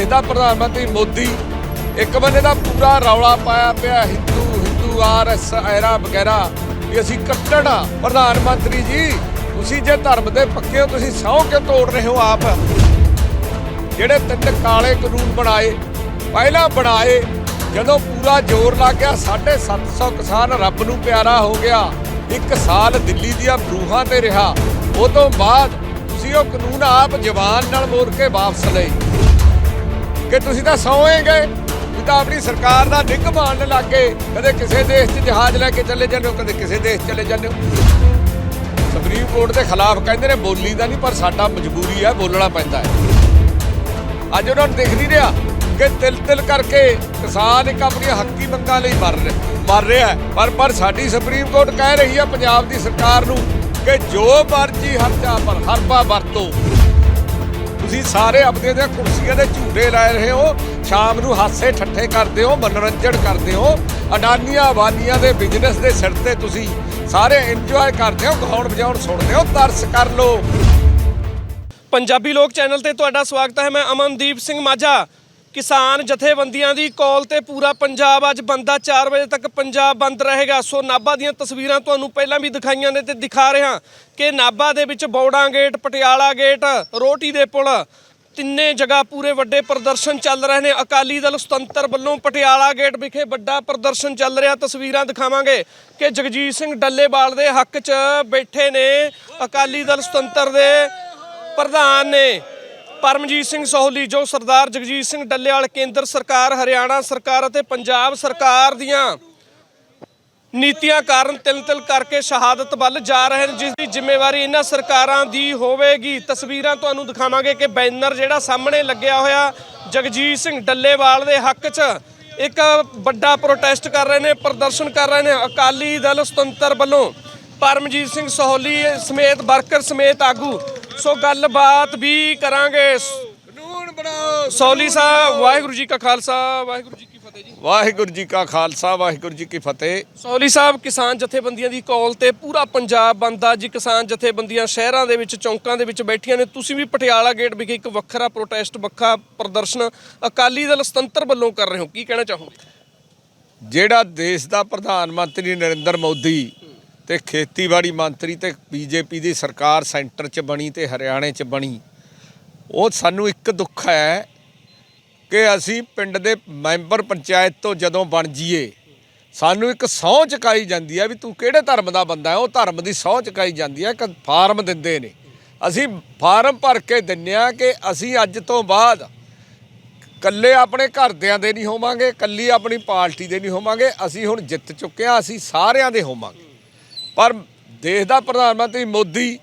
ਦੇਸ਼ ਦਾ ਪ੍ਰਧਾਨ ਮੰਤਰੀ ਮੋਦੀ। ਇੱਕ ਬੰਦੇ ਦਾ ਪੂਰਾ ਰੌਲਾ ਪਾਇਆ ਪਿਆ, ਹਿੰਦੂ ਹਿੰਦੂ ਆਰਐਸ ਐਰਾ ਵਗੈਰਾ, ਵੀ ਅਸੀਂ ਕੱਟਣ ਆ। ਪ੍ਰਧਾਨ ਮੰਤਰੀ ਜੀ, ਤੁਸੀਂ ਜੇ ਧਰਮ ਦੇ ਪੱਕੇ ਹੋ, ਤੁਸੀਂ ਸਹੁੰ ਕਿਉਂ ਤੋੜ ਰਹੇ ਹੋ ਆਪ। ਜਿਹੜੇ ਤਿੰਨ ਕਾਲੇ ਕਾਨੂੰਨ ਬਣਾਏ, ਪਹਿਲਾਂ ਬਣਾਏ, ਜਦੋਂ ਪੂਰਾ ਜ਼ੋਰ ਲੱਗ ਗਿਆ 750 ਕਿਸਾਨ ਰੱਬ ਨੂੰ ਪਿਆਰਾ ਹੋ ਗਿਆ। ਇੱਕ ਸਾਲ ਦਿੱਲੀ ਦੀਆਂ ਬਰੂਹਾਂ ਤੇ ਰਿਹਾ। ਉਹ ਤੋਂ ਬਾਅਦ ਤੁਸੀਂ ਉਹ ਕਾਨੂੰਨ ਆਪ ਜਵਾਨ ਨਾਲ ਮੋੜ ਕੇ ਵਾਪਸ ਲਏ। ਕਿ ਤੁਸੀਂ ਤਾਂ ਸੌਂਏਗੇ ਤੁਸੀਂ ਤਾਂ ਆਪਣੀ ਸਰਕਾਰ ਦਾ ਨਿੱਘ ਮਾਰਨ ਗਏ ਕਦੇ ਕਿਸੇ ਦੇਸ਼ 'ਚ ਜਹਾਜ਼ ਲੈ ਕੇ ਚੱਲੇ ਜਾਂਦੇ ਹੋ, ਕਦੇ ਕਿਸੇ ਦੇਸ਼ ਚਲੇ ਜਾਂਦੇ ਹੋ। ਸੁਪਰੀਮ ਕੋਰਟ ਦੇ ਖਿਲਾਫ ਕਹਿੰਦੇ ਨੇ ਬੋਲੀ ਦਾ ਨਹੀਂ, ਪਰ ਸਾਡਾ ਮਜਬੂਰੀ ਹੈ, ਬੋਲਣਾ ਪੈਂਦਾ ਹੈ। ਅੱਜ ਉਹਨਾਂ ਨੂੰ ਦਿਖ ਨਹੀਂ ਰਿਹਾ ਕਿ ਤਿਲ ਤਿਲ ਕਰਕੇ ਕਿਸਾਨ ਇੱਕ ਆਪਣੀਆਂ ਹੱਕੀ ਮੰਗਾਂ ਲਈ ਮਰ ਰਿਹਾ ਮਰ ਰਿਹਾ ਪਰ ਪਰ ਸਾਡੀ ਸੁਪਰੀਮ ਕੋਰਟ ਕਹਿ ਰਹੀ ਹੈ, ਪੰਜਾਬ ਦੀ ਸਰਕਾਰ ਨੂੰ ਕਿ ਜੋ ਮਰਜ਼ੀ ਹਰਜਾ ਪਰ ਹਰਪਾ ਵਰਤੋ। ਤੁਸੀਂ ਸਾਰੇ ਆਪਣੇ ਦੇ ਕੁਰਸੀਆਂ ਦੇ ਝੂਟੇ ਲੈ ਰਹੇ ਹੋ। ਸ਼ਾਮ ਨੂੰ ਹਾਸੇ ਠੱਠੇ ਕਰਦੇ ਹੋ, ਮਨੋਰੰਜਨ ਕਰਦੇ ਹੋ। ਅਡਾਨੀਆਂ ਵਾਨੀਆਂ ਦੇ ਬਿਜ਼ਨਸ ਦੇ ਸਿਰ ਤੇ ਤੁਸੀਂ ਸਾਰੇ ਇੰਜੋਏ ਕਰਦੇ ਹੋ, ਗਾਉਣ ਵਜਾਉਣ ਸੁਣਦੇ ਹੋ, ਤਰਸ ਕਰ ਲਓ। ਪੰਜਾਬੀ ਲੋਕ ਚੈਨਲ ਤੇ ਤੁਹਾਡਾ ਸਵਾਗਤ ਹੈ। ਮੈਂ ਅਮਨਦੀਪ ਸਿੰਘ ਮਾਝਾ। ਕਿਸਾਨ ਜਥੇਬੰਦੀਆਂ ਦੀ ਕਾਲ ਤੇ ਪੂਰਾ ਪੰਜਾਬ ਅੱਜ ਬੰਦਾ 4 ਵਜੇ ਤੱਕ ਪੰਜਾਬ ਬੰਦ ਰਹੇਗਾ। ਸੋ ਨਾਭਾ ਦੀਆਂ ਤਸਵੀਰਾਂ ਤੁਹਾਨੂੰ ਪਹਿਲਾਂ ਵੀ ਦਿਖਾਈਆਂ ਨੇ ਤੇ ਦਿਖਾ ਰਿਹਾ ਕਿ ਨਾਭਾ ਦੇ ਵਿੱਚ ਬੌੜਾ ਗੇਟ, ਪਟਿਆਲਾ ਗੇਟ ਰੋਟੀ ਦੇ ਪੁਲ, ਤਿੰਨੇ ਜਗ੍ਹਾ ਪੂਰੇ ਵੱਡੇ ਪ੍ਰਦਰਸ਼ਨ ਚੱਲ ਰਹੇ ਨੇ। ਅਕਾਲੀ ਦਲ ਸੁਤੰਤਰ ਵੱਲੋਂ ਪਟਿਆਲਾ ਗੇਟ ਵਿਖੇ ਵੱਡਾ ਪ੍ਰਦਰਸ਼ਨ ਚੱਲ ਰਿਹਾ। ਤਸਵੀਰਾਂ ਦਿਖਾਵਾਂਗੇ ਕਿ ਜਗਜੀਤ ਸਿੰਘ ਡੱਲੇਵਾਲ ਦੇ ਹੱਕ 'ਚ ਬੈਠੇ ਨੇ। ਅਕਾਲੀ ਦਲ ਸੁਤੰਤਰ ਦੇ ਪ੍ਰਧਾਨ ਨੇ। ਪਰਮਜੀਤ ਸਿੰਘ ਸੋਹਲੀ, ਜੋ ਸਰਦਾਰ ਜਗਜੀਤ ਸਿੰਘ ਡੱਲੇਵਾਲ, ਕੇਂਦਰ ਸਰਕਾਰ, ਹਰਿਆਣਾ ਸਰਕਾਰ ਅਤੇ ਪੰਜਾਬ ਸਰਕਾਰ ਦੀਆਂ ਨੀਤੀਆਂ ਕਾਰਨ ਤਿਲ ਤਿਲ ਕਰਕੇ ਸ਼ਹਾਦਤ ਵੱਲ ਜਾ ਰਹੇ ਨੇ, ਜਿਸ ਦੀ ਜ਼ਿੰਮੇਵਾਰੀ ਇਹਨਾਂ ਸਰਕਾਰਾਂ ਦੀ ਹੋਵੇਗੀ। ਤਸਵੀਰਾਂ ਤੁਹਾਨੂੰ ਦਿਖਾਵਾਂਗੇ ਕਿ ਬੈਨਰ ਜਿਹੜਾ ਸਾਹਮਣੇ ਲੱਗਿਆ ਹੋਇਆ, ਜਗਜੀਤ ਸਿੰਘ ਡੱਲੇਵਾਲ ਦੇ ਹੱਕ 'ਚ ਇੱਕ ਵੱਡਾ ਪ੍ਰੋਟੈਸਟ ਕਰ ਰਹੇ ਨੇ, ਪ੍ਰਦਰਸ਼ਨ ਕਰ ਰਹੇ ਨੇ, ਅਕਾਲੀ ਦਲ ਸੁਤੰਤਰ ਵੱਲੋਂ। ਪਰਮਜੀਤ ਸਿੰਘ ਸੋਹਲੀ ਸਮੇਤ, ਵਰਕਰ ਸਮੇਤ ਆਗੂ ਸੋ ਗੱਲਬਾਤ ਵੀ ਕਰਾਂਗੇ। ਕਾਨੂੰਨ ਬਣਾਓ ਸੋਹਲੀ ਸਾਹਿਬ ਵਾਹਿਗੁਰੂ ਜੀ ਕਾ ਖਾਲਸਾ ਵਾਹਿਗੁਰੂ ਜੀ ਕੀ ਫਤਿਹ ਜੀ। ਵਾਹਿਗੁਰੂ ਜੀ ਕਾ ਖਾਲਸਾ ਵਾਹਿਗੁਰੂ ਜੀ ਕੀ ਫਤਿਹ। ਸੋਹਲੀ ਸਾਹਿਬ ਕਿਸਾਨ ਜਥੇਬੰਦੀਆਂ ਦੀ ਕਾਲ ਤੇ ਪੂਰਾ ਪੰਜਾਬ ਬੰਦਾ ਜੀ ਕਿਸਾਨ ਜਥੇਬੰਦੀਆਂ ਸ਼ਹਿਰਾਂ ਦੇ ਵਿੱਚ ਚੌਂਕਾਂ ਦੇ ਵਿੱਚ ਬੈਠੀਆਂ ਨੇ। ਤੁਸੀਂ ਵੀ ਪਟਿਆਲਾ ਗੇਟ ਵਿਖੇ ਇੱਕ ਵੱਖਰਾ ਪ੍ਰੋਟੈਸਟ ਵੱਖਰਾ ਪ੍ਰਦਰਸ਼ਨ ਅਕਾਲੀ ਦਲ ਸੁਤੰਤਰ ਵੱਲੋਂ ਕਰ ਰਹੇ ਹੋ। ਕੀ ਕਹਿਣਾ ਚਾਹੋਗੇ? ਜਿਹੜਾ ਦੇਸ਼ ਦਾ ਪ੍ਰਧਾਨ ਮੰਤਰੀ ਨਰਿੰਦਰ ਮੋਦੀ ਤੇ ਖੇਤੀਬਾੜੀ ਮੰਤਰੀ ਤੇ ਬੀਜੇਪੀ ਦੀ ਸਰਕਾਰ ਸੈਂਟਰ 'ਚ ਬਣੀ ਤੇ ਹਰਿਆਣੇ 'ਚ ਬਣੀ, ਉਹ ਸਾਨੂੰ ਇੱਕ ਦੁੱਖ ਹੈ ਕਿ ਅਸੀਂ ਪਿੰਡ ਦੇ ਮੈਂਬਰ ਪੰਚਾਇਤ ਤੋਂ ਜਦੋਂ ਬਣ ਜਾਈਏ, ਸਾਨੂੰ ਇੱਕ ਸਹੁੰ ਚੁਕਾਈ ਜਾਂਦੀ ਹੈ ਵੀ ਤੂੰ ਕਿਹੜੇ ਧਰਮ ਦਾ ਬੰਦਾ ਹੈ, ਉਹ ਧਰਮ ਦੀ ਸਹੁੰ ਚੁਕਾਈ ਜਾਂਦੀ ਹੈ, ਇੱਕ ਫਾਰਮ ਦਿੰਦੇ ਨੇ। ਅਸੀਂ ਫਾਰਮ ਭਰ ਕੇ ਦਿੰਨੇ ਆ ਕਿ ਅਸੀਂ ਅੱਜ ਤੋਂ ਬਾਅਦ ਕੱਲੇ ਆਪਣੇ ਘਰਦਿਆਂ ਦੇ ਨਹੀਂ ਹੋਵਾਂਗੇ ਕੱਲੀ ਆਪਣੀ ਪਾਰਟੀ ਦੇ ਨਹੀਂ ਹੋਵਾਂਗੇ, ਅਸੀਂ ਹੁਣ ਜਿੱਤ ਚੁੱਕੇ ਆ ਅਸੀਂ ਸਾਰਿਆਂ ਦੇ ਹੋਵਾਂਗੇ। ਪਰ ਦੇਸ਼ ਦਾ ਪ੍ਰਧਾਨ ਮੰਤਰੀ ਮੋਦੀ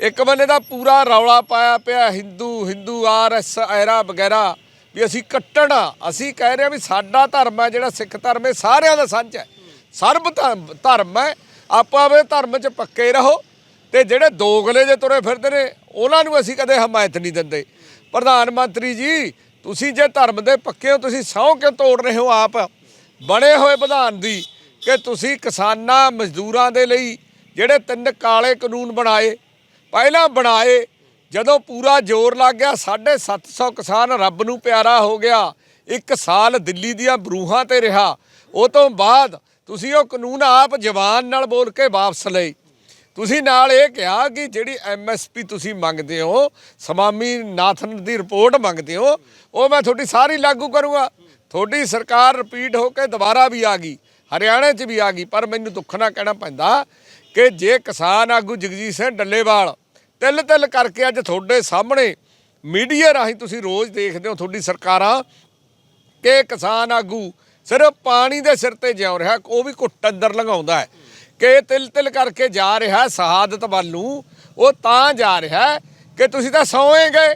ਇੱਕ ਬੰਦੇ ਦਾ ਪੂਰਾ ਰੌਲਾ ਪਾਇਆ ਪਿਆ, ਹਿੰਦੂ ਹਿੰਦੂ ਆਰਐਸ ਐਰਾ ਵਗੈਰਾ, ਵੀ ਅਸੀਂ ਕੱਟਣਾ ਅਸੀਂ ਕਹਿ ਰਹੇ ਆ ਵੀ ਸਾਡਾ ਧਰਮ ਹੈ, ਜਿਹੜਾ ਸਿੱਖ ਧਰਮ ਹੈ, ਸਾਰਿਆਂ ਦਾ ਸਾਂਝਾ ਹੈ। ਸਰਬ ਧਰਮ- ਧਰਮ ਹੈ। ਆਪਾਂ ਆਪਣੇ ਧਰਮ 'ਚ ਪੱਕੇ ਰਹੋ ਤੇ ਜਿਹੜੇ ਦੋਗਲੇ ਜੇ ਤੁਰੇ ਫਿਰਦੇ ਨੇ, ਉਹਨਾਂ ਨੂੰ ਅਸੀਂ ਕਦੇ ਹਮਾਇਤ ਨਹੀਂ ਦਿੰਦੇ। ਪ੍ਰਧਾਨ ਮੰਤਰੀ ਜੀ, ਤੁਸੀਂ ਜੇ ਧਰਮ ਦੇ ਪੱਕੇ ਹੋ, ਤੁਸੀਂ ਸਹੁੰ ਕਿਉਂ ਤੋੜ ਰਹੇ ਹੋ ਆਪ? ਬਣੇ ਹੋਏ ਵਿਧਾਨ ਦੀ ਕਿ ਤੁਸੀਂ ਕਿਸਾਨਾਂ ਮਜ਼ਦੂਰਾਂ ਦੇ ਲਈ ਜਿਹੜੇ ਤਿੰਨ ਕਾਲੇ ਕਾਨੂੰਨ ਬਣਾਏ, ਪਹਿਲਾਂ ਬਣਾਏ, ਜਦੋਂ ਪੂਰਾ ਜ਼ੋਰ ਲੱਗ ਗਿਆ 750 ਕਿਸਾਨ ਰੱਬ ਨੂੰ ਪਿਆਰਾ ਹੋ ਗਿਆ, ਇੱਕ ਸਾਲ ਦਿੱਲੀ ਦੀਆਂ ਬਰੂਹਾਂ ਤੇ ਰਿਹਾ, ਉਹ ਤੋਂ ਬਾਅਦ ਤੁਸੀਂ ਉਹ ਕਾਨੂੰਨ ਆਪ ਜਵਾਨ ਨਾਲ ਬੋਲ ਕੇ ਵਾਪਸ ਲਏ। ਤੁਸੀਂ ਨਾਲ ਇਹ ਕਿਹਾ ਕਿ ਜਿਹੜੀ ਐਮਐਸਪੀ ਤੁਸੀਂ ਮੰਗਦੇ ਹੋ ਸਮਾਮੀ ਨਾਥਨ ਦੀ ਰਿਪੋਰਟ ਮੰਗਦੇ ਹੋ, ਉਹ ਮੈਂ ਤੁਹਾਡੀ ਸਾਰੀ ਲਾਗੂ ਕਰੂੰਗਾ। ਤੁਹਾਡੀ ਸਰਕਾਰ ਰਿਪੀਟ ਹੋ ਕੇ ਦੁਬਾਰਾ ਵੀ ਆ ਗਈ। ਹਰਿਆਣੇ 'ਚ ਵੀ ਆ ਗਈ, ਪਰ ਮੈਨੂੰ ਦੁੱਖ ਨਾਲ ਕਹਿਣਾ ਪੈਂਦਾ ਕਿ ਜੇ ਕਿਸਾਨ ਆਗੂ ਜਗਜੀਤ ਸਿੰਘ ਡੱਲੇਵਾਲ ਤਿਲ ਤਿਲ ਕਰਕੇ ਅੱਜ ਤੁਹਾਡੇ ਸਾਹਮਣੇ ਮੀਡੀਆ ਰਾਹੀਂ ਤੁਸੀਂ ਰੋਜ਼ ਦੇਖਦੇ ਹੋ ਤੁਹਾਡੀ ਸਰਕਾਰਾਂ ਕਿ ਕਿਸਾਨ ਆਗੂ ਸਿਰਫ ਪਾਣੀ ਦੇ ਸਿਰ ਤੇ ਜਿਉਂ ਰਿਹਾ, ਉਹ ਵੀ ਘੁੱਟ ਅੰਦਰ ਲੰਘਾਉਂਦਾ ਹੈ। ਕਿ ਤਿਲ ਤਿਲ ਕਰਕੇ ਜਾ ਰਿਹਾ, ਸ਼ਹਾਦਤ ਵੱਲ ਨੂੰ, ਉਹ ਤਾਂ ਜਾ ਰਿਹਾ ਕਿ ਤੁਸੀਂ ਤਾਂ ਸੌਂਏਗੇ।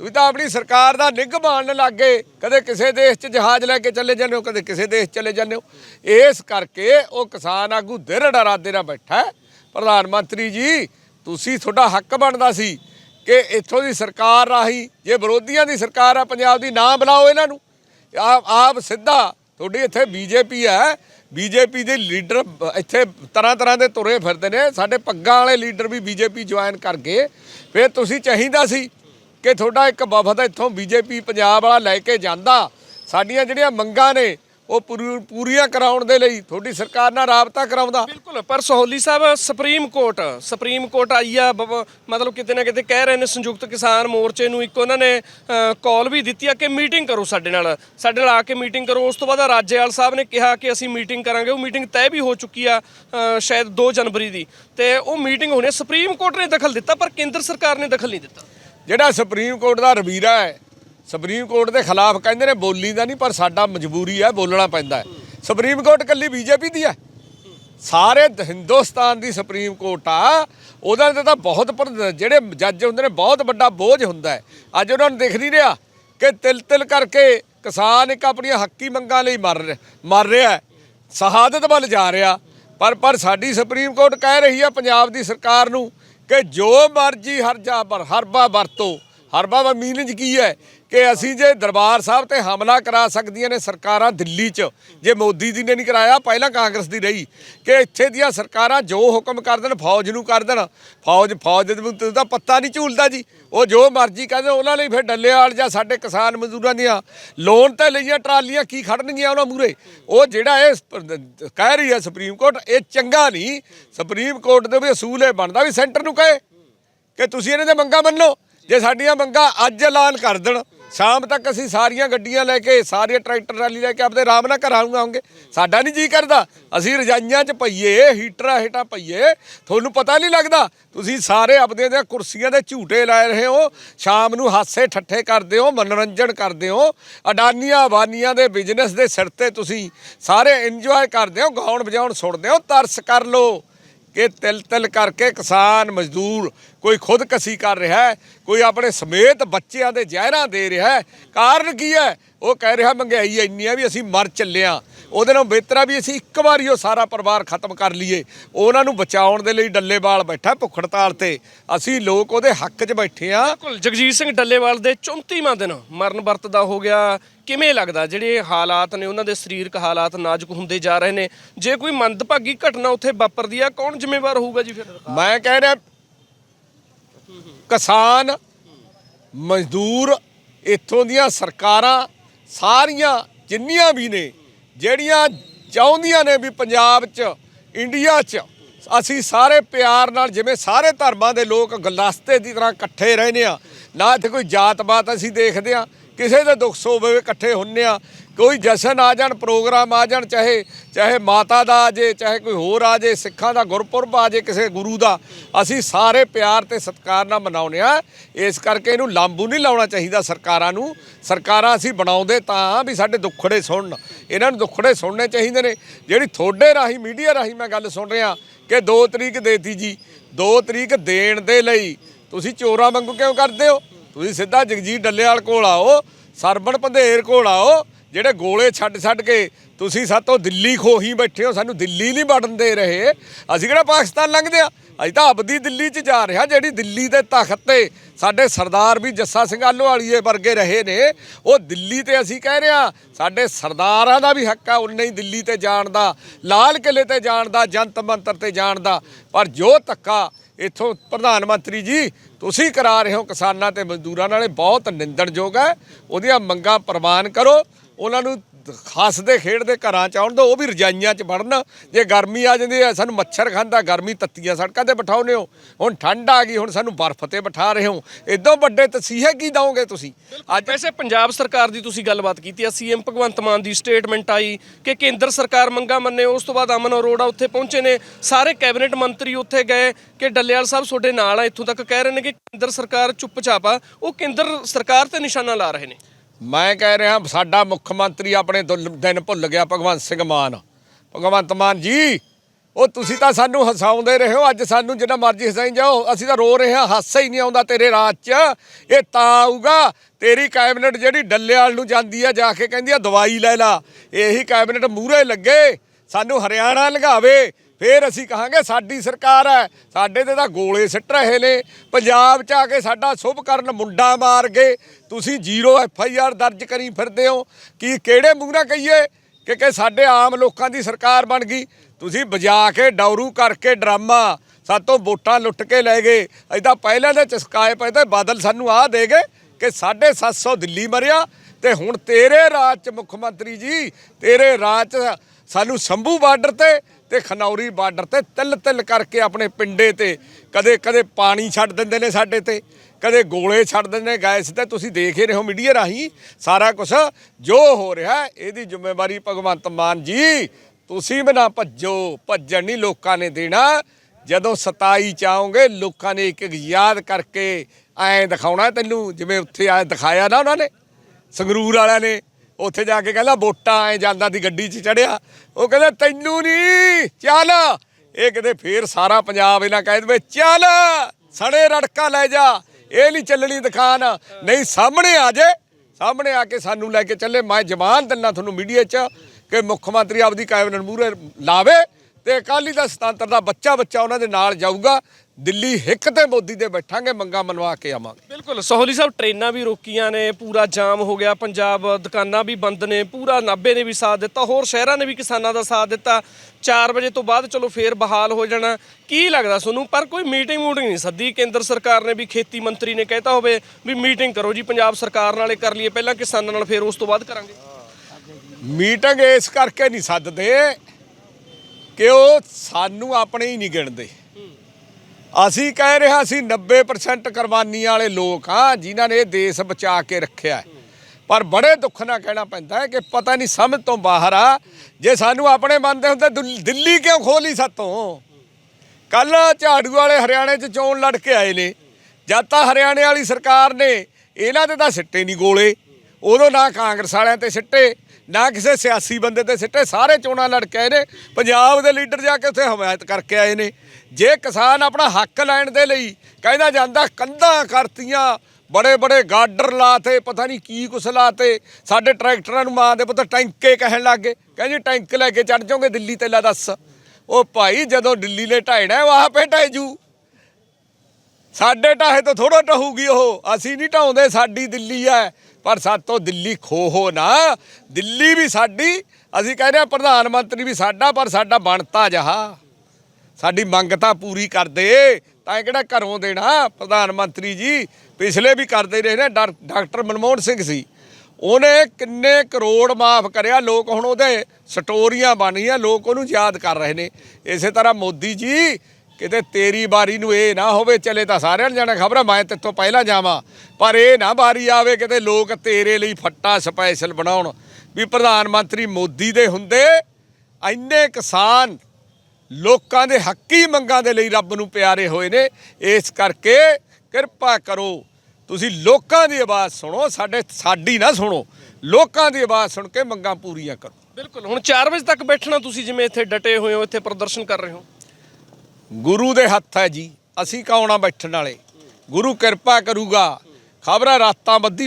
ਤੁਸੀਂ ਤਾਂ ਆਪਣੀ ਸਰਕਾਰ ਦਾ ਨਿੱਘ ਮਾਣਨ ਗਏ ਕਦੇ ਕਿਸੇ ਦੇਸ਼ 'ਚ ਜਹਾਜ਼ ਲੈ ਕੇ ਚੱਲੇ ਜਾਂਦੇ ਹੋ, ਕਦੇ ਕਿਸੇ ਦੇਸ਼ ਚਲੇ ਜਾਂਦੇ ਹੋ। ਇਸ ਕਰਕੇ ਉਹ ਕਿਸਾਨ ਆਗੂ ਦਿਨ ਡਰਾਦੇ ਨਾਲ ਬੈਠਾ ਪ੍ਰਧਾਨ ਮੰਤਰੀ ਜੀ, ਤੁਸੀਂ ਤੁਹਾਡਾ ਹੱਕ ਬਣਦਾ ਸੀ ਕਿ ਇੱਥੋਂ ਦੀ ਸਰਕਾਰ ਰਾਹੀਂ ਜੇ ਵਿਰੋਧੀਆਂ ਦੀ ਸਰਕਾਰ ਆ, ਪੰਜਾਬ ਦੀ ਨਾ ਬੁਲਾਓ ਇਹਨਾਂ ਨੂੰ। ਆਪ ਆਪ ਸਿੱਧਾ ਤੁਹਾਡੀ ਇੱਥੇ ਬੀਜੇਪੀ ਹੈ। ਬੀਜੇਪੀ ਦੇ ਲੀਡਰ ਇੱਥੇ ਤਰ੍ਹਾਂ ਤਰ੍ਹਾਂ ਦੇ ਤੁਰੇ ਫਿਰਦੇ ਨੇ। ਸਾਡੇ ਪੱਗਾਂ ਵਾਲੇ ਲੀਡਰ ਵੀ ਬੀਜੇਪੀ ਜੁਆਇਨ ਕਰ ਗਏ। ਫਿਰ ਤੁਸੀਂ ਚਾਹੀਦਾ ਸੀ ਕਿ ਤੁਹਾਡਾ ਇੱਕ ਵਫਦ ਇੱਥੋਂ ਬੀਜੇਪੀ, ਪੰਜਾਬ ਵਾਲਾ ਲੈ ਕੇ ਜਾਂਦਾ। ਸਾਡੀਆਂ ਜਿਹੜੀਆਂ ਮੰਗਾਂ ਨੇ, ਉਹ ਪੂਰੀ- ਪੂਰੀਆਂ ਕਰਾਉਣ ਦੇ ਲਈ ਤੁਹਾਡੀ ਸਰਕਾਰ ਨਾਲ ਰਾਬਤਾ ਕਰਾਉਂਦਾ। ਬਿਲਕੁਲ, ਪਰ ਸੋਹਲੀ ਸਾਹਿਬ ਸੁਪਰੀਮ ਕੋਰਟ ਸੁਪਰੀਮ ਕੋਰਟ ਆਈ ਆ, ਬ- ਮਤਲਬ ਕਿਤੇ ਨਾ ਕਿਤੇ ਕਹਿ ਰਹੇ ਨੇ ਸੰਯੁਕਤ ਕਿਸਾਨ ਮੋਰਚੇ ਨੂੰ ਇੱਕ ਉਹਨਾਂ ਨੇ ਕਾਲ ਵੀ ਦਿੱਤੀ ਆ ਕਿ ਮੀਟਿੰਗ ਕਰੋ ਸਾਡੇ ਨਾਲ। ਸਾਡੇ ਨਾਲ ਆ ਕੇ ਮੀਟਿੰਗ ਕਰੋ। ਉਸ ਤੋਂ ਬਾਅਦ ਰਾਜੇਵਾਲ ਸਾਹਿਬ ਨੇ ਕਿਹਾ ਕਿ ਅਸੀਂ ਮੀਟਿੰਗ ਕਰਾਂਗੇ। ਉਹ ਮੀਟਿੰਗ ਤੈਅ ਵੀ ਹੋ ਚੁੱਕੀ ਆ ਸ਼ਾਇਦ 2 ਜਨਵਰੀ ਦੀ। ਤੇ ਉਹ ਮੀਟਿੰਗ ਹੋਣੀ ਸੁਪਰੀਮ ਕੋਰਟ ਨੇ ਦਖਲ ਦਿੱਤਾ, ਪਰ ਕੇਂਦਰ ਸਰਕਾਰ ਨੇ ਦਖਲ ਨਹੀਂ ਦਿੱਤਾ। ਜਿਹੜਾ ਸੁਪਰੀਮ ਕੋਰਟ ਦਾ ਰਵੀਰਾ ਹੈ, ਸੁਪਰੀਮ ਕੋਰਟ ਦੇ ਖਿਲਾਫ ਕਹਿੰਦੇ ਨੇ ਬੋਲੀ ਦਾ ਨਹੀਂ, ਪਰ ਸਾਡਾ ਮਜਬੂਰੀ ਹੈ, ਬੋਲਣਾ ਪੈਂਦਾ ਹੈ। ਸੁਪਰੀਮ ਕੋਰਟ ਕੱਲੀ ਬੀਜੇਪੀ ਦੀ ਹੈ। ਸਾਰੇ ਹਿੰਦੁਸਤਾਨ ਦੀ ਸੁਪਰੀਮ ਕੋਰਟ ਆ, ਉਹਦਾ ਤੇ ਤਾਂ ਬਹੁਤ ਜਿਹੜੇ ਜੱਜ ਹੁੰਦੇ ਨੇ, ਬਹੁਤ ਵੱਡਾ ਬੋਝ ਹੁੰਦਾ ਹੈ। ਅੱਜ ਉਹਨਾਂ ਨੂੰ ਦੇਖ ਨਹੀਂ ਰਿਹਾ ਕਿ ਤਿਲ ਤਿਲ ਕਰਕੇ ਕਿਸਾਨ ਇੱਕ ਆਪਣੀਆਂ ਹੱਕੀ ਮੰਗਾਂ ਲਈ ਮਰ ਰਿਹਾ- ਮਰ ਰਿਹਾ ਸ਼ਹਾਦਤ ਵੱਲ ਜਾ ਰਿਹਾ। ਪਰ ਪਰ ਸਾਡੀ ਸੁਪਰੀਮ ਕੋਰਟ ਕਹਿ ਰਹੀ ਹੈ ਪੰਜਾਬ ਦੀ ਸਰਕਾਰ ਨੂੰ ਕਿ ਜੋ ਮਰਜ਼ੀ ਹਰਜਾ ਪਰ ਹਰਬਾ ਵਰਤੋ। ਹਰਬਾ ਦਾ ਮੀਨਿੰਗ ਕੀ ਹੈ? ਕਿ ਅਸੀਂ ਜੇ ਦਰਬਾਰ ਸਾਹਿਬ ਤੇ ਹਮਲਾ ਕਰਾ ਸਕਦੀਆਂ ਨੇ ਸਰਕਾਰਾਂ ਦਿੱਲੀ 'ਚ, ਜੇ ਮੋਦੀ ਜੀ ਨੇ ਨਹੀਂ ਕਰਾਇਆ, ਪਹਿਲਾਂ ਕਾਂਗਰਸ ਦੀ ਰਹੀ। ਕਿ ਇੱਥੇ ਦੀਆਂ ਸਰਕਾਰਾਂ ਜੋ ਹੁਕਮ ਕਰ ਦੇਣ, ਫੌਜ ਨੂੰ ਕਰ ਦੇਣ। ਫੌਜ ਫੌਜ ਦੇ ਤਾਂ ਪੱਤਾ ਨਹੀਂ ਝੂਲਦਾ ਜੀ। ਉਹ ਜੋ ਮਰਜ਼ੀ ਕਹਿੰਦੇ ਉਹਨਾਂ ਲਈ ਫਿਰ ਡੱਲੇਵਾਲ ਜਾਂ ਸਾਡੇ ਕਿਸਾਨ ਮਜ਼ਦੂਰਾਂ ਦੀਆਂ ਲੋਨ ਤੇ ਲਈਆਂ, ਟਰਾਲੀਆਂ ਕੀ ਖੜਨਗੀਆਂ ਉਹਨਾਂ ਮੂਰੇ ਉਹ ਜਿਹੜਾ ਇਹ ਕਹਿ ਰਹੀ ਹੈ ਸੁਪਰੀਮ ਕੋਰਟ ਇਹ ਚੰਗਾ ਨਹੀਂ। ਸੁਪਰੀਮ ਕੋਰਟ ਦੇ ਵੀ ਅਸੂਲ ਇਹ ਬਣਦਾ ਵੀ ਸੈਂਟਰ ਨੂੰ ਕਹੇ ਕਿ ਤੁਸੀਂ ਇਹਨਾਂ ਦੇ ਮੰਗਾਂ ਮੰਨੋ। ਜੇ ਸਾਡੀਆਂ ਮੰਗਾਂ ਅੱਜ ਐਲਾਨ ਕਰ ਦੇਣ ਸ਼ਾਮ ਤੱਕ ਅਸੀਂ ਸਾਰੀਆਂ ਗੱਡੀਆਂ ਲੈ ਕੇ ਸਾਰੇ ਟਰੈਕਟਰ ਟਰਾਲੀ ਲੈ ਕੇ ਆਪਦੇ ਆਰਾਮ ਨਾਲ ਘਰ ਆਉਂਗੇ ਸਾਡਾ ਨਹੀਂ ਜੀ ਕਰਦਾ। ਅਸੀਂ ਰਜਾਈਆਂ 'ਚ ਪਈਏ, ਹੀਟਰਾਂ ਹੇਠਾਂ ਪਈਏ। ਤੁਹਾਨੂੰ ਪਤਾ ਨਹੀਂ ਲੱਗਦਾ, ਤੁਸੀਂ ਸਾਰੇ ਆਪਦੇ ਦੀਆਂ ਕੁਰਸੀਆਂ ਦੇ ਝੂਟੇ ਲਾਏ ਰਹੇ ਹੋ। ਸ਼ਾਮ ਨੂੰ ਹਾਸੇ ਠੱਠੇ ਕਰਦੇ ਹੋ, ਮਨੋਰੰਜਨ ਕਰਦੇ ਹੋ। ਅਡਾਨੀਆਂ ਬਾਨੀਆਂ ਦੇ ਬਿਜ਼ਨਸ ਦੇ ਸਿਰ ਤੇ ਤੁਸੀਂ ਸਾਰੇ ਇੰਜੋਏ ਕਰਦੇ ਹੋ, ਗਾਉਣ ਵਜਾਉਣ ਸੁਣਦੇ ਹੋ, ਤਰਸ ਕਰ ਲਓ। ਕਿ ਤਿਲ ਤਿਲ ਕਰਕੇ ਕਿਸਾਨ ਮਜ਼ਦੂਰ ਕੋਈ ਖੁਦਕਸੀ ਕਰ ਰਿਹਾ ਹੈ, ਕੋਈ ਆਪਣੇ ਸਮੇਤ ਬੱਚਿਆਂ ਦੇ ਜ਼ਹਿਰਾਂ ਦੇ ਰਿਹਾ ਹੈ। ਕਾਰਨ ਕੀ ਹੈ? ਉਹ ਕਹਿ ਰਿਹਾ ਮਹਿੰਗਾਈ ਇੰਨੀ ਆ ਵੀ ਅਸੀਂ ਮਰ ਚੱਲਿਆ ਉਹਦੇ ਨਾਲ ਬਿਹਤਰ ਆ ਵੀ ਅਸੀਂ ਇੱਕ ਵਾਰੀ ਉਹ ਸਾਰਾ ਪਰਿਵਾਰ ਖਤਮ ਕਰ ਲਈਏ। ਉਹਨਾਂ ਨੂੰ ਬਚਾਉਣ ਦੇ ਲਈ ਡੱਲੇਵਾਲ ਬੈਠਾ ਭੁੱਖ ਹੜਤਾਲ ਤੇ। ਅਸੀਂ ਲੋਕ ਉਹਦੇ ਹੱਕ 'ਚ ਬੈਠੇ ਆ। ਬਿਲਕੁਲ ਜਗਜੀਤ ਸਿੰਘ ਡੱਲੇਵਾਲ ਦੇ 34ਵਾਂ ਦਿਨ। ਮਰਨ ਵਰਤ ਦਾ ਹੋ ਗਿਆ। ਕਿਵੇਂ ਲੱਗਦਾ? ਜਿਹੜੇ ਹਾਲਾਤ ਨੇ ਉਹਨਾਂ ਦੇ ਸਰੀਰਕ ਹਾਲਾਤ ਨਾਜ਼ੁਕ ਹੁੰਦੇ ਜਾ ਰਹੇ ਨੇ। ਜੇ ਕੋਈ ਮੰਦਭਾਗੀ ਘਟਨਾ ਉੱਥੇ ਵਾਪਰਦੀ ਆ ਕੌਣ ਜ਼ਿੰਮੇਵਾਰ ਹੋਊਗਾ ਜੀ ਫਿਰ? ਮੈਂ ਕਹਿ ਰਿਹਾ ਕਿਸਾਨ ਮਜ਼ਦੂਰ ਇੱਥੋਂ ਦੀਆਂ ਸਰਕਾਰਾਂ ਸਾਰੀਆਂ ਜਿੰਨੀਆਂ ਵੀ ਨੇ, ਜਿਹੜੀਆਂ ਚਾਹੁੰਦੀਆਂ ਨੇ ਵੀ ਪੰਜਾਬ 'ਚ, ਇੰਡੀਆ 'ਚ, ਅਸੀਂ ਸਾਰੇ ਪਿਆਰ ਨਾਲ ਜਿਵੇਂ ਸਾਰੇ ਧਰਮਾਂ ਦੇ ਲੋਕ ਗਲਦਸਤੇ ਦੀ ਤਰ੍ਹਾਂ ਇਕੱਠੇ ਰਹਿੰਦੇ ਆ, ਨਾ ਇੱਥੇ ਕੋਈ ਜਾਤ-ਪਾਤ ਅਸੀਂ ਦੇਖਦੇ ਆ, ਕਿਸੇ ਦੇ ਦੁੱਖ ਸੋਵੇ ਇਕੱਠੇ ਹੁੰਨੇ ਆ ਕੋਈ ਜਸ਼ਨ ਆ ਜਾਣ, ਪ੍ਰੋਗਰਾਮ ਆ ਜਾਣ, ਚਾਹੇ ਚਾਹੇ ਮਾਤਾ ਦਾ ਆ ਜੇ, ਚਾਹੇ ਕੋਈ ਹੋਰ ਆ ਜੇ, ਸਿੱਖਾਂ ਦਾ ਗੁਰਪੁਰਬ ਆ ਜੇ, ਕਿਸੇ ਗੁਰੂ ਦਾ, ਅਸੀਂ ਸਾਰੇ ਪਿਆਰ ਤੇ ਸਤਿਕਾਰ ਨਾਲ ਮਨਾਉਂਦੇ ਆ ਇਸ ਕਰਕੇ ਇਹਨੂੰ ਲਾਂਬੂ ਨਹੀਂ ਲਾਉਣਾ ਚਾਹੀਦਾ ਸਰਕਾਰਾਂ ਨੂੰ। ਸਰਕਾਰਾਂ ਅਸੀਂ ਬਣਾਉਂਦੇ ਤਾਂ ਵੀ ਸਾਡੇ ਦੁੱਖੜੇ ਸੁਣਨ। ਇਹਨਾਂ ਨੂੰ ਦੁੱਖੜੇ ਸੁਣਨੇ ਚਾਹੀਦੇ ਨੇ। ਜਿਹੜੀ ਤੁਹਾਡੇ ਰਾਹੀਂ, ਮੀਡੀਆ ਰਾਹੀਂ ਮੈਂ ਗੱਲ ਸੁਣ ਰਿਹਾ ਕਿ 2 ਤਰੀਕ ਦੇਤੀ ਜੀ। 2 ਤਰੀਕ ਦੇਣ ਦੇ ਲਈ ਤੁਸੀਂ ਚੋਰਾਂ ਵਾਂਗੂ ਕਿਉਂ ਕਰਦੇ ਹੋ? ਤੁਸੀਂ ਸਿੱਧਾ ਜਗਜੀਤ ਡੱਲੇਵਾਲ ਕੋਲ ਆਓ, ਸਰਬਣ ਪੰਧੇਰ ਕੋਲ ਆਓ ਜਿਹੜੇ ਗੋਲੇ ਛੱਡ ਛੱਡ ਕੇ ਤੁਸੀਂ ਸਾਤੋਂ ਦਿੱਲੀ ਖੋਹੀ ਬੈਠੇ ਹੋ, ਸਾਨੂੰ ਦਿੱਲੀ ਨਹੀਂ ਵੜਨ ਦੇ ਰਹੇ। ਅਸੀਂ ਕਿਹੜਾ ਪਾਕਿਸਤਾਨ ਲੰਘਦੇ ਆ? ਅਸੀਂ ਤਾਂ ਆਪਦੀ ਦਿੱਲੀ 'ਚ ਜਾ ਰਿਹਾ ਜਿਹੜੀ ਦਿੱਲੀ ਦੇ ਤਖਤ ਤੇ ਸਾਡੇ ਸਰਦਾਰ ਵੀ ਜੱਸਾ ਸਿੰਘ ਆਲੋਵਾਲੀਏ ਵਰਗੇ ਰਹੇ ਨੇ, ਉਹ ਦਿੱਲੀ ਤੇ ਅਸੀਂ ਕਹਿ ਰਿਹਾ ਸਾਡੇ ਸਰਦਾਰਾਂ ਦਾ ਵੀ ਹੱਕ ਆ, ਉਨਾ ਹੀ ਦਿੱਲੀ ਤੇ ਜਾਣ ਦਾ, ਲਾਲ ਕਿਲੇ ਤੇ ਜਾਣ ਦਾ, ਜੰਤ ਮੰਤਰ ਤੇ ਜਾਣ ਦਾ। ਪਰ ਜੋ ਧੱਕਾ ਇੱਥੋਂ ਪ੍ਰਧਾਨ ਮੰਤਰੀ ਜੀ, ਤੁਸੀਂ ਕਰਾ ਰਹੇ ਹੋ ਕਿਸਾਨਾਂ ਤੇ ਮਜ਼ਦੂਰਾਂ ਨਾਲੇ ਬਹੁਤ ਨਿੰਦਣਯੋਗ ਹੈ। ਉਹਦੀਆਂ ਮੰਗਾਂ ਪ੍ਰਵਾਨ ਕਰੋ ਉਹਨਾਂ ਨੂੰ ਹੱਸਦੇ ਖੇਡਦੇ ਘਰਾਂ ਚ ਆਉਣ ਦੋ ਉਹ ਵੀ ਰਜਾਈਆਂ ਚ ਵੜਨ। ਜੇ ਗਰਮੀ ਆ ਜਾਂਦੀ ਹੈ ਸਾਨੂੰ ਮੱਛਰ ਖਾਂਦਾ ਗਰਮੀ ਤੱਤੀਆਂ ਸੜਕਾਂ ਤੇ ਬਿਠਾਉਨੇ ਹੋ। ਹੁਣ ਠੰਡ ਆ ਗਈ ਹੁਣ ਸਾਨੂੰ ਬਰਫ਼ ਤੇ ਬਿਠਾ ਰਹੇ ਹੋ। ਇਦੋਂ ਵੱਡੇ ਤਸੀਹੇ ਕੀ ਦਵੋਗੇ ਤੁਸੀਂ? ਅੱਜ ਵੈਸੇ ਪੰਜਾਬ ਸਰਕਾਰ ਦੀ ਤੁਸੀਂ ਗੱਲਬਾਤ ਕੀਤੀ ਆ ਸੀਐਮ ਭਗਵੰਤ ਮਾਨ ਦੀ ਸਟੇਟਮੈਂਟ ਆਈ ਕਿ ਕੇਂਦਰ ਸਰਕਾਰ ਮੰਗਾ ਮੰਨੇ ਉਸ ਤੋਂ ਬਾਅਦ ਅਮਨ ਅਰੋੜਾ ਉੱਥੇ ਪਹੁੰਚੇ ਨੇ। ਸਾਰੇ ਕੈਬਨਿਟ ਮੰਤਰੀ ਉੱਥੇ ਗਏ ਕਿ ਡੱਲੇਵਾਲ ਸਾਹਿਬ ਤੁਹਾਡੇ ਨਾਲ ਆ ਇੱਥੋਂ ਤੱਕ ਕਹਿ ਰਹੇ ਨੇ ਕਿ ਕੇਂਦਰ ਸਰਕਾਰ ਚੁੱਪਚਾਪ ਆ। ਉਹ ਕੇਂਦਰ ਸਰਕਾਰ ਤੇ ਨਿਸ਼ਾਨਾ ਲਾ ਰਹੇ ਨੇ। ਮੈਂ ਕਹਿ ਰਿਹਾ, ਸਾਡਾ ਮੁੱਖ ਮੰਤਰੀ ਆਪਣੇ ਦੁੱਲ- ਦਿਨ ਭੁੱਲ ਗਿਆ, ਭਗਵੰਤ ਸਿੰਘ ਮਾਨ। ਭਗਵੰਤ ਮਾਨ ਜੀ, ਉਹ ਤੁਸੀਂ ਤਾਂ ਸਾਨੂੰ ਹਸਾਉਂਦੇ ਰਹੇ ਹੋ, ਅੱਜ ਸਾਨੂੰ ਜਿੰਨਾ ਮਰਜ਼ੀ ਹਸਾਈ ਜਾਓ, ਅਸੀਂ ਤਾਂ ਰੋ ਰਹੇ ਹਾਂ, ਹਾਸਾ ਹੀ ਨਹੀਂ ਆਉਂਦਾ ਤੇਰੇ ਰਾਜ 'ਚ। ਇਹ ਤਾਂ ਆਊਗਾ, ਤੇਰੀ ਕੈਬਨਿਟ ਜਿਹੜੀ ਡੱਲੇਵਾਲ ਨੂੰ ਜਾਂਦੀ ਆ, ਜਾ ਕੇ ਕਹਿੰਦੀ ਆ, ਦਵਾਈ ਲੈ ਲਾ। ਇਹੀ ਕੈਬਨਿਟ ਮੂਹਰੇ ਲੱਗੇ, ਸਾਨੂੰ ਹਰਿਆਣਾ ਲੰਘਾਵੇ। ਫੇਰ ਅਸੀਂ ਕਹਾਂਗੇ ਸਾਡੀ ਸਰਕਾਰ ਹੈ, ਸਾਡੇ ਤੇ ਤਾਂ ਗੋਲੇ ਸਿੱਟ ਰਹੇ ਨੇ। ਪੰਜਾਬ 'ਚ ਆ ਕੇ ਸਾਡਾ ਸ਼ੁਭ ਕਰਨ ਮੁੰਡਾ ਮਾਰ ਗਏ। ਤੁਸੀਂ ਜ਼ੀਰੋ ਐਫ ਆਈ ਆਰ ਦਰਜ ਕਰੀ ਫਿਰਦੇ ਹੋ। ਕਿ ਕਿਹੜੇ ਮੂੰਹ ਨਾਲ ਕਹੀਏ ਕਿ ਕਿ ਸਾਡੇ ਆਮ ਲੋਕਾਂ ਦੀ ਸਰਕਾਰ ਬਣ ਗਈ? ਤੁਸੀਂ ਵਜਾ ਕੇ ਡੌਰੂ ਕਰਕੇ ਡਰਾਮਾ, ਸਾਤੋਂ ਵੋਟਾਂ ਲੁੱਟ ਕੇ ਲੈ ਗਏ। ਐਦਾਂ ਪਹਿਲਾਂ ਦੇ ਚਸਕਾਏ ਪਏ ਤੇ ਬਾਦਲ ਸਾਨੂੰ ਆਹ ਦੇ ਗਏ ਕਿ 750 ਦਿੱਲੀ ਮਰਿਆ। ਤੇ ਹੁਣ ਤੇਰੇ ਰਾਜ ਚ ਮੁੱਖ ਮੰਤਰੀ ਜੀ, ਤੇਰੇ ਰਾਜ ਚ ਸਾਨੂੰ ਸ਼ੰਭੂ ਬਾਰਡਰ ਤੇ ਤੇ ਖਨੌਰੀ ਬਾਰਡਰ ਤੇ ਤਿਲ ਤਿਲ ਕਰਕੇ ਆਪਣੇ ਪਿੰਡੇ ਤੇ ਕਦੇ ਕਦੇ ਪਾਣੀ ਛੱਡ ਦਿੰਦੇ ਨੇ ਸਾਡੇ ਤੇ, ਕਦੇ ਗੋਲੇ ਛੱਡ ਦਿੰਦੇ ਨੇ। ਗੈਸ ਤੇ ਤੁਸੀਂ ਦੇਖ ਹੀ ਰਹੇ ਹੋ ਮੀਡੀਆ ਰਾਹੀਂ ਸਾਰਾ ਕੁਝ ਜੋ ਹੋ ਰਿਹਾ ਇਹਦੀ ਜ਼ਿੰਮੇਵਾਰੀ ਭਗਵੰਤ ਮਾਨ ਜੀ, ਤੁਸੀਂ ਵੀ ਨਾ ਭੱਜੋ, ਭੱਜਣ ਨਹੀਂ ਲੋਕਾਂ ਨੇ ਦੇਣਾ। ਜਦੋਂ 27 ਚ ਆਉਂਗੇ ਲੋਕਾਂ ਨੇ ਇੱਕ ਇੱਕ ਯਾਦ ਕਰਕੇ ਐਂ ਦਿਖਾਉਣਾ ਤੈਨੂੰ, ਜਿਵੇਂ ਉੱਥੇ ਆ ਦਿਖਾਇਆ ਨਾ ਉਹਨਾਂ ਨੇ, ਸੰਗਰੂਰ ਵਾਲਿਆਂ ਨੇ। ਉੱਥੇ ਜਾ ਕੇ ਕਹਿੰਦਾ ਵੋਟਾਂ ਐ ਜਾਂਦਾ ਦੀ ਗੱਡੀ 'ਚ ਚੜਿਆ। ਉਹ ਕਹਿੰਦਾ, ਤੈਨੂੰ ਨਹੀਂ ਚੱਲ। ਇਹ ਕਿਤੇ ਫੇਰ ਸਾਰਾ ਪੰਜਾਬ ਇਹਨਾਂ ਕਹਿ ਦੇਵੇ, ਚੱਲ, ਸੜੇ ਰੜਕਾ ਲੈ ਜਾ, ਇਹ ਨਹੀਂ ਚੱਲਣੀ ਦੁਕਾਨ। ਨਹੀਂ, ਸਾਹਮਣੇ ਆ ਜੇ। ਸਾਹਮਣੇ ਆ ਕੇ ਸਾਨੂੰ ਲੈ ਕੇ ਚੱਲੇ। ਮੈਂ ਜ਼ਬਾਨ ਦਿੰਨਾ ਤੁਹਾਨੂੰ ਮੀਡੀਆ 'ਚ ਕਿ ਮੁੱਖ ਮੰਤਰੀ ਆਪਦੀ ਕੈਬਨਿਟ ਮੂਹਰੇ ਲਾਵੇ ਤੇ ਅਕਾਲੀ ਦਾ ਸਤਾਂਤਰ ਦਾ ਬੱਚਾ ਬੱਚਾ ਉਹਨਾਂ ਦੇ ਨਾਲ ਜਾਊਗਾ। ਦਿੱਲੀ ਹਿੱਕ ਤੇ ਮੋਦੀ ਦੇ ਬੈਠਾਂਗੇ ਮੰਗਾ ਮਨਵਾ ਕੇ ਆਵਾਂਗੇ। ਬਿਲਕੁਲ ਸੋਹਲੀ ਸਾਹਿਬ ਟ੍ਰੇਨਾਂ ਵੀ ਰੋਕੀਆਂ ਨੇ ਪੂਰਾ ਜਾਮ ਹੋ ਗਿਆ ਪੰਜਾਬ ਦੁਕਾਨਾਂ ਵੀ ਬੰਦ ਨੇ ਪੂਰਾ ਨਾਭੇ ਨੇ ਵੀ ਸਾਥ ਦਿੱਤਾ ਹੋਰ ਸ਼ਹਿਰਾਂ ਨੇ ਵੀ ਕਿਸਾਨਾਂ ਦਾ ਸਾਥ ਦਿੱਤਾ। 4 ਵਜੇ ਤੋਂ ਬਾਅਦ ਚਲੋ ਫੇਰ ਬਹਾਲ ਹੋ ਜਾਣਾ। ਕੀ ਲੱਗਦਾ ਤੁਹਾਨੂੰ? ਪਰ ਕੋਈ ਮੀਟਿੰਗ ਮੂਟਿੰਗ ਨਹੀਂ ਸੱਦੀ। ਕੇਂਦਰ ਸਰਕਾਰ ਨੇ ਵੀ ਖੇਤੀ ਮੰਤਰੀ ਨੇ ਕਹਿਤਾ ਹੋਵੇ ਵੀ ਮੀਟਿੰਗ ਕਰੋ ਜੀ ਪੰਜਾਬ ਸਰਕਾਰ ਨਾਲੇ ਕਰ ਲਈਏ ਪਹਿਲਾਂ ਕਿਸਾਨਾਂ ਨਾਲ ਫੇਰ ਉਸ ਤੋਂ ਬਾਅਦ ਕਰਾਂਗੇ। ਮੀਟਿੰਗ ਇਸ ਕਰਕੇ ਨਹੀਂ ਸੱਦਦੇ ਕਿ ਉਹ ਸਾਨੂੰ ਆਪਣੇ ਹੀ ਨਹੀਂ ਗਿਣਦੇ। ਅਸੀਂ ਕਹਿ ਰਿਹਾ ਸੀ 90% ਕੁਰਬਾਨੀ ਵਾਲੇ ਲੋਕ ਹਾਂ, ਜਿਨ੍ਹਾਂ ਨੇ ਇਹ ਦੇਸ਼ ਬਚਾ ਕੇ ਰੱਖਿਆ ਹੈ। ਪਰ ਬੜੇ ਦੁੱਖ ਨਾਲ ਕਹਿਣਾ ਪੈਂਦਾ ਹੈ ਕਿ ਪਤਾ ਨਹੀਂ ਸਮਝ ਤੋਂ ਬਾਹਰ ਆ, ਜੇ ਸਾਨੂੰ ਆਪਣੇ ਮੰਨਦੇ ਹੁੰਦੇ ਦੁਲ- ਦਿੱਲੀ ਕਿਉਂ ਖੋਲੀ ਸਾਤੋਂ? ਕੱਲ ਝਾੜੂ ਵਾਲੇ ਹਰਿਆਣੇ 'ਚ ਚੋਣ ਲੜ ਕੇ ਆਏ ਨੇ। ਜਦ ਤਾਂ ਹਰਿਆਣੇ ਵਾਲੀ ਸਰਕਾਰ ਨੇ, ਇਹਨਾਂ ਦੇ ਤਾਂ ਸਿੱਟੇ ਨਹੀਂ ਗੋਲੇ। ਉਦੋਂ ਨਾ ਕਾਂਗਰਸ ਵਾਲਿਆਂ ਤੇ ਸਿੱਟੇ ਨਾ ਕਿਸੇ ਸਿਆਸੀ ਬੰਦੇ ਤੇ ਸਿੱਟੇ, ਸਾਰੇ ਚੋਣਾਂ ਲੜ ਕੇ ਆਏ ਨੇ। ਪੰਜਾਬ ਦੇ ਲੀਡਰ ਜਾ ਕੇ ਉੱਥੇ ਹਮਾਇਤ ਕਰਕੇ ਆਏ ਨੇ। ਜੇ ਕਿਸਾਨ ਆਪਣਾ ਹੱਕ ਲੈਣ ਦੇ ਲਈ ਕਹਿੰਦਾ ਜਾਂਦਾ, ਕੰਧਾਂ ਕਰਤੀਆਂ ਬੜੇ ਬੜੇ ਗਾਰਡਰ ਲਾਤੇ, ਪਤਾ ਨਹੀਂ ਕੀ ਕੁਛ ਲਾਤੇ, ਸਾਡੇ ਟਰੈਕਟਰਾਂ ਨੂੰ ਮਾਂ ਦੇ ਪੁੱਤ ਟੈਂਕੇ ਕਹਿਣ ਲੱਗੇ ਕਹਿੰਦੇ ਟੈਂਕ ਲੈ ਕੇ ਚੜ ਜਾਓਗੇ ਦਿੱਲੀ ਤੇ, ਲੈ ਦੱਸ। ਉਹ ਭਾਈ ਜਦੋਂ ਦਿੱਲੀ ਨੇ ਢਾਇਣਾ ਵਾਹ ਪੇ ਢਾਈ ਜੂ। ਸਾਡੇ ਢਾਹੇ ਤੋਂ ਥੋੜਾ ਟਹੂਗੀ ਉਹ। ਅਸੀਂ ਨਹੀਂ ਢਾਉਂਦੇ, ਸਾਡੀ ਦਿੱਲੀ ਹੈ। ਪਰ ਸਾਤੋਂ ਦਿੱਲੀ ਖੋਹੋ ਨਾ। ਦਿੱਲੀ ਵੀ ਸਾਡੀ, ਅਸੀਂ ਕਹਿੰਦੇ ਆ ਪ੍ਰਧਾਨ ਮੰਤਰੀ ਵੀ ਸਾਡਾ, ਪਰ ਸਾਡਾ ਬਣਤਾ ਜਹਾ। ਸਾਡੀ ਮੰਗ ਤਾਂ ਪੂਰੀ ਕਰਦੇ। ਤਾਂ ਇਹ ਕਿਹੜਾ ਘਰੋਂ ਦੇਣਾ ਪ੍ਰਧਾਨ ਮੰਤਰੀ ਜੀ? ਪਿਛਲੇ ਵੀ ਕਰਦੇ ਰਹੇ ਨੇ, ਡਾਕ- ਡਾਕਟਰ ਮਨਮੋਹਨ ਸਿੰਘ ਸੀ। ਉਹਨੇ ਕਿੰਨੇ ਕਰੋੜ ਮਾਫ ਕਰਿਆ। ਲੋਕ ਹੁਣ ਉਹਦੇ ਸਟੋਰੀਆਂ ਬਣ ਰਹੀਆਂ, ਲੋਕ ਉਹਨੂੰ ਯਾਦ ਕਰ ਰਹੇ ਨੇ। ਇਸੇ ਤਰ੍ਹਾਂ ਮੋਦੀ ਜੀ ਕਿਤੇ ਤੇਰੀ ਵਾਰੀ ਨੂੰ ਇਹ ਨਾ ਹੋਵੇ, ਚਲੇ ਤਾਂ ਸਾਰਿਆਂ ਨੂੰ ਜਾਣਾ ਖਬਰ, ਮੈਂ ਤੇਥੋਂ ਪਹਿਲਾਂ ਜਾਵਾਂ। ਪਰ ਇਹ ਨਾ ਬਾਰੀ ਆਵੇ ਕਿਤੇ ਲੋਕ ਤੇਰੇ ਲਈ ਫੱਟਾ ਸਪੈਸ਼ਲ ਬਣਾਉਣ। ਵੀ ਪ੍ਰਧਾਨ ਮੰਤਰੀ ਮੋਦੀ ਦੇ ਹੁੰਦੇ ਇੰਨੇ ਕਿਸਾਨ ਲੋਕਾਂ ਦੇ ਹੱਕੀ ਮੰਗਾਂ ਦੇ ਲਈ ਰੱਬ ਨੂੰ ਪਿਆਰੇ ਹੋਏ ਨੇ। ਇਸ ਕਰਕੇ ਕਿਰਪਾ ਕਰੋ, ਤੁਸੀਂ ਲੋਕਾਂ ਦੀ ਆਵਾਜ਼ ਸੁਣੋ, ਸਾਡੇ, ਸਾਡੀ ਨਾ ਸੁਣੋ। ਲੋਕਾਂ ਦੀ ਆਵਾਜ਼ ਸੁਣ ਕੇ ਮੰਗਾਂ ਪੂਰੀਆਂ ਕਰੋ। ਬਿਲਕੁਲ, ਹੁਣ 4 ਵਜੇ ਤੱਕ ਬੈਠਣਾ ਤੁਸੀਂ ਜਿਵੇਂ ਇੱਥੇ ਡਟੇ ਹੋਏ ਹੋ, ਇੱਥੇ ਪ੍ਰਦਰਸ਼ਨ ਕਰ ਰਹੇ ਹੋ। ਗੁਰੂ ਦੇ ਹੱਥ ਹੈ ਜੀ। ਅਸੀਂ ਕੌਣਾ ਬੈਠਣ ਵਾਲੇ? ਗੁਰੂ ਕਿਰਪਾ ਕਰੂਗਾ। ਖਬਰਾਂ ਰਾਤਾਂ ਬੱਧੀ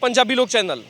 ਪੰਜਾਬੀ ਲੋਕ ਚੈਨਲ।